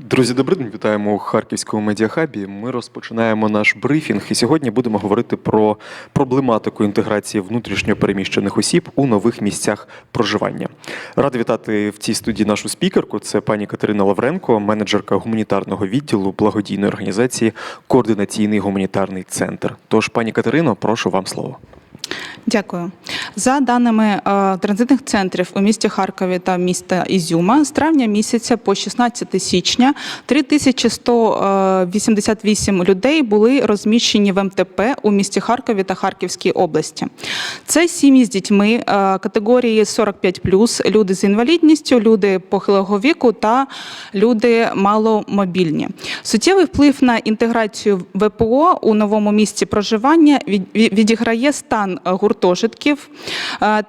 Друзі, добрий день. Вітаємо у Харківському медіахабі. Ми розпочинаємо наш брифінг, і сьогодні будемо говорити про проблематику інтеграції внутрішньо переміщених осіб у нових місцях проживання. Радий вітати в цій студії нашу спікерку. Це пані Катерина Лавренко, менеджерка гуманітарного відділу благодійної організації Координаційний гуманітарний центр. Тож, пані Катерино, прошу вам слово. Дякую. За даними е, транзитних центрів у місті Харкові та міста Ізюма, з травня місяця по 16 січня 3188 людей були розміщені в МТП у місті Харкові та Харківській області. Це сім'ї з дітьми е, категорії 45+, люди з інвалідністю, люди похилого віку та люди маломобільні. Суттєвий вплив на інтеграцію ВПО у новому місці проживання від- від- відіграє стан е, гуртожитків е,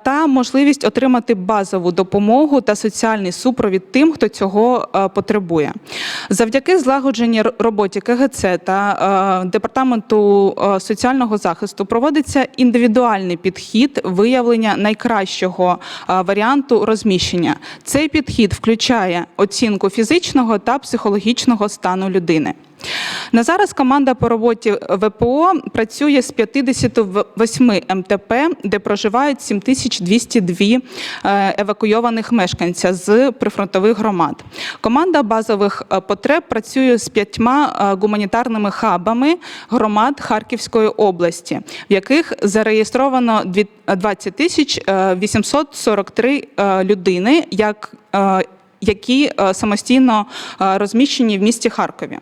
та можливість отримати базову допомогу та соціальний супровід тим, хто цього е, потребує. Завдяки злагодженій роботі КГЦ та е, департаменту е, соціального захисту проводиться індивідуальний підхід виявлення найкращого е, варіанту розміщення. Цей підхід включає оцінку фізичного та психологічного стану людини. На зараз команда по роботі ВПО працює з 58 МТП, де проживають 7202 е, евакуйованих мешканця з прифронтових громад. Команда базових е, потреб працює з п'ятьма е, гуманітарними хабами громад Харківської області, в яких зареєстровано дві- 20 тисяч е, 843 е, людини як які е, самостійно е, розміщені в місті Харкові.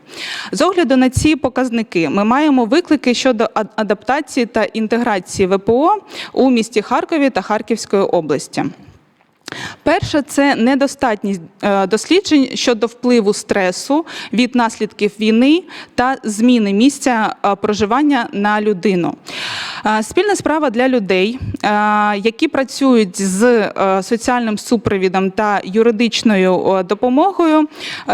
З огляду на ці показники ми маємо виклики щодо адаптації та інтеграції ВПО у місті Харкові та Харківської області. Перше це недостатність е, досліджень щодо впливу стресу від наслідків війни та зміни місця е, проживання на людину. Е, Спільна справа для людей, які працюють з соціальним супровідом та юридичною допомогою,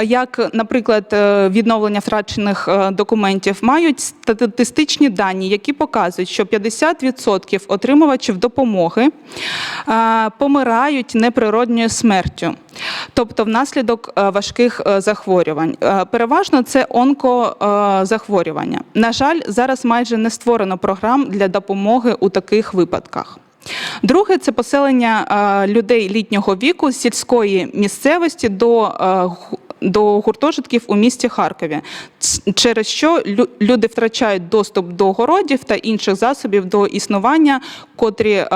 як, наприклад, відновлення втрачених документів, мають статистичні дані, які показують, що 50% отримувачів допомоги помирають неприродньою смертю, тобто внаслідок е, важких е, захворювань. Е, Переважно це онкозахворювання. На жаль, зараз майже не створено програм для допомоги у таких випадках. Друге це поселення людей літнього віку з сільської місцевості до до гуртожитків у місті Харкові, через що люди втрачають доступ до городів та інших засобів до існування, котрі е,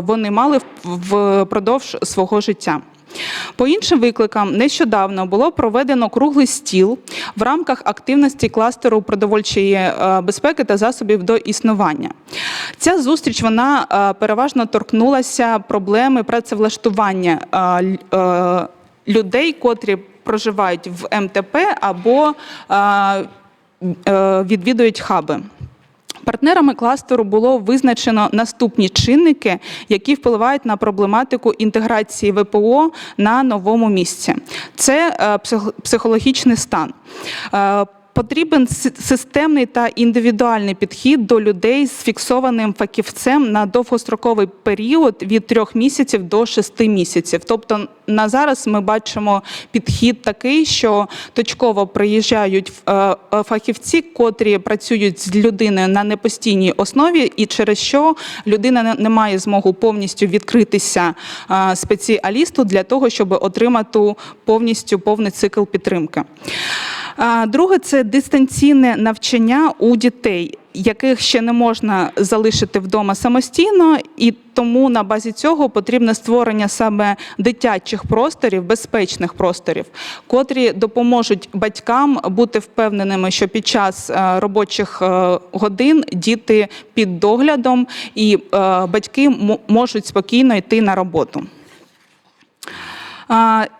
вони мали впродовж свого життя. По іншим викликам нещодавно було проведено круглий стіл в рамках активності кластеру продовольчої е, безпеки та засобів до існування. Ця зустріч вона е, переважно торкнулася проблеми працевлаштування людей, котрі проживають в МТП або е, е, відвідують хаби. Партнерами кластеру було визначено наступні чинники, які впливають на проблематику інтеграції ВПО на новому місці. Це е, психологічний стан. Потрібен системний та індивідуальний підхід до людей з фіксованим фахівцем на довгостроковий період від трьох місяців до шести місяців. Тобто на зараз ми бачимо підхід такий, що точково приїжджають е, е, фахівці, котрі працюють з людиною на непостійній основі, і через що людина не- не має змогу повністю відкритися е, спеціалісту для того, щоб отримати повністю повний цикл підтримки. Друге це дистанційне навчання у дітей, яких ще не можна залишити вдома самостійно, і тому на базі цього потрібне створення саме дитячих просторів, безпечних просторів, котрі допоможуть батькам бути впевненими, що під час е, робочих е, годин діти під доглядом і е, батьки можуть спокійно йти на роботу.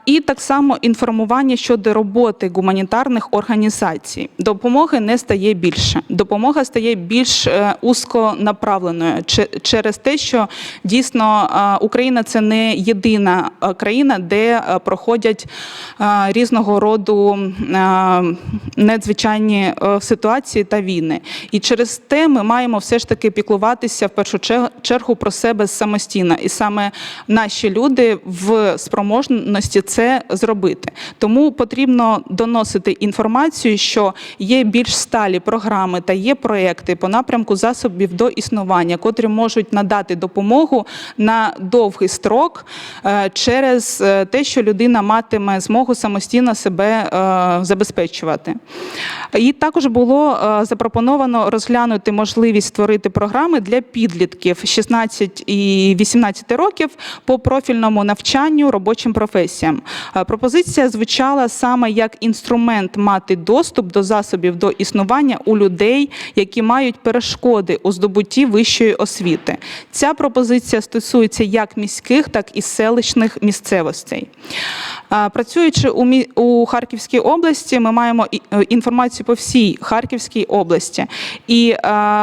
І так само інформування щодо роботи гуманітарних організацій. Допомоги не стає більше. Допомога стає більш е, узконаправленою через те, що дійсно е, Україна це не єдина е, країна, де проходять різного роду надзвичайні ситуації та війни. І через те ми маємо все ж таки піклуватися в першу чергу про себе самостійно. І саме наші люди в спроможності спроможності це зробити. Тому потрібно доносити інформацію, що є більш сталі програми та є проекти по напрямку засобів до існування, котрі можуть надати допомогу на довгий строк е, через е, те, що людина матиме змогу самостійно себе е, забезпечувати. І також було запропоновано розглянути можливість створити програми для підлітків 16 і 18 років по профільному навчанню робочим професіям. Е, Пропозиція звучала саме як інструмент мати доступ до засобів до існування у людей, які мають перешкоди у здобутті вищої освіти. Ця пропозиція стосується як міських, так і селищних місцевостей. Е, Працюючи у Харківській області, ми маємо е, інформацію по всій Харківській області, і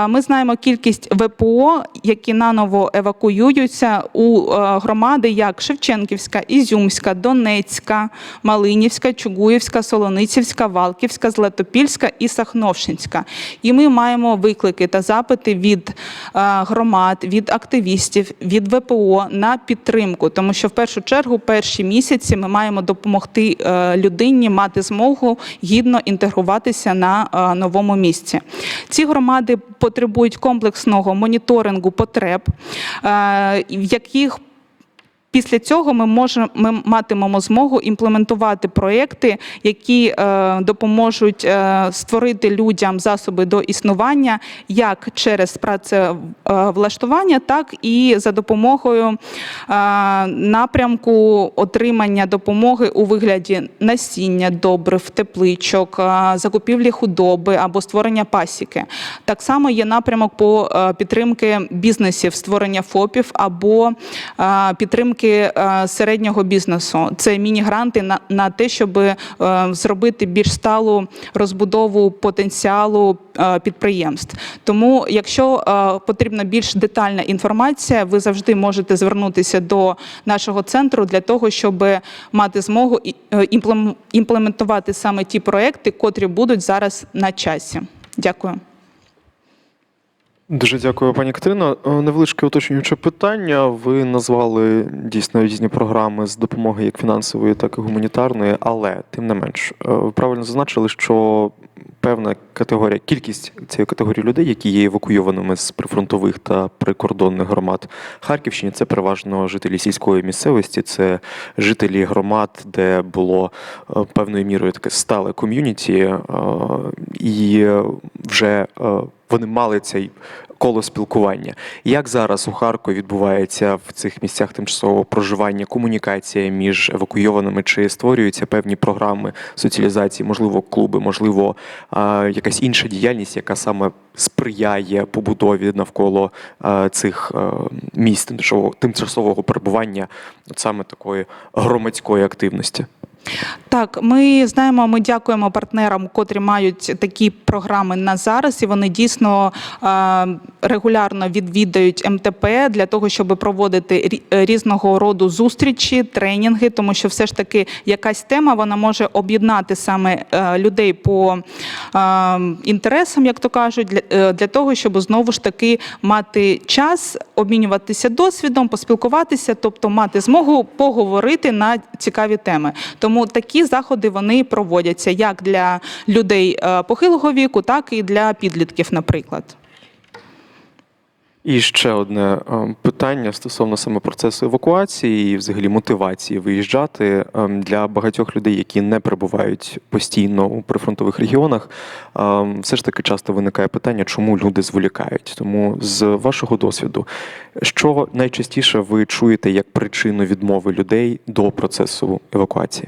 ми знаємо кількість ВПО, які наново евакуюються у громади, як Шевченківська, Ізюмська, Донецька, Малинівська, Чугуївська, Солоницівська, Валківська, Златопільська і Сахновщинська. І ми маємо виклики та запити від е, громад, від активістів, від ВПО на підтримку, тому що в першу чергу перші місяці ми маємо допомогти е, людині мати змогу гідно інтегруватися на е, новому місці. Ці громади потребують комплексного моніторингу потреб, в яких Після цього ми можемо ми матимемо змогу імплементувати проекти, які е, допоможуть е, створити людям засоби до існування як через працевлаштування, так і за допомогою е, напрямку отримання допомоги у вигляді насіння, добрив, тепличок, е, закупівлі худоби або створення пасіки. Так само є напрямок по е, підтримки бізнесів, створення ФОПів або е, підтримки е, середнього бізнесу. Це міні-гранти на, на те, щоб е, зробити більш сталу розбудову потенціалу е, підприємств. Тому, якщо потрібна більш детальна інформація, ви завжди можете звернутися до нашого центру для того, щоб мати змогу імплементувати саме ті проекти, котрі будуть зараз на часі. Дякую. Дуже дякую, пані Катерино. Е, Невеличке уточнююче питання. Ви назвали дійсно різні програми з допомоги як фінансової, так і гуманітарної, але тим не менш, е, ви правильно зазначили, що певна категорія, кількість цієї категорії людей, які є евакуйованими з прифронтових та прикордонних громад Харківщини, це переважно жителі сільської місцевості, це жителі громад, де було е, певною мірою таке стале ком'юніті, е, і вже е, вони мали цей коло спілкування. Як зараз у Харкові відбувається в цих місцях тимчасового проживання комунікація між евакуйованими? Чи створюються певні програми соціалізації, можливо, клуби, можливо, якась інша діяльність, яка саме сприяє побудові навколо цих місць тимчасового, перебування, саме такої громадської активності? Так, ми знаємо, ми дякуємо партнерам, котрі мають такі програми на зараз, і вони дійсно е, регулярно відвідають МТП для того, щоб проводити е, різного роду зустрічі, тренінги, тому що все ж таки якась тема вона може об'єднати саме е, людей по інтересам, як то кажуть, для того, щоб знову ж таки мати час обмінюватися досвідом, поспілкуватися, тобто мати змогу поговорити на цікаві теми. Тому такі заходи вони проводяться як для людей е, похилого віку, так і для підлітків, наприклад. І ще одне е, питання стосовно саме процесу евакуації і взагалі мотивації виїжджати Е, для багатьох людей, які не перебувають постійно у прифронтових регіонах. Все ж таки часто виникає питання, чому люди зволікають. Тому з вашого досвіду, що найчастіше ви чуєте як причину відмови людей до процесу евакуації?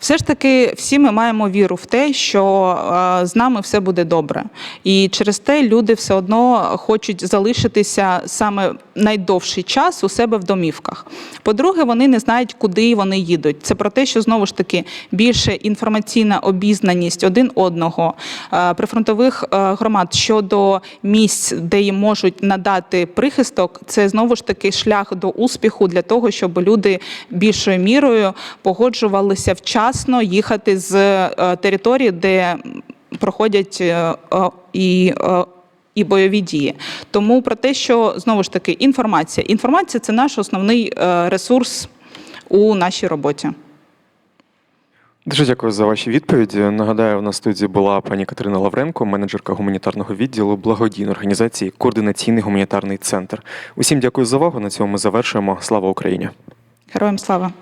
Все ж таки, всі ми маємо віру в те, що е, з нами все буде добре. І через те люди все одно хочуть залишитися саме найдовший час у себе в домівках. По-друге, вони не знають, куди вони їдуть. Це про те, що знову ж таки більше інформаційна обізнаність один одного е, прифронтових е, громад щодо місць, де їм можуть надати прихисток. Це знову ж таки шлях до успіху для того, щоб люди більшою мірою погоджувалися вчасно їхати з е, території, де проходять е, і. І бойові дії, тому про те, що знову ж таки інформація. Інформація це наш основний е, ресурс у нашій роботі. Дуже дякую за ваші відповіді. Нагадаю, на студії була пані Катерина Лавренко, менеджерка гуманітарного відділу благодійної організації Координаційний гуманітарний центр. Усім дякую за увагу. На цьому ми завершуємо. Слава Україні! Героям слава!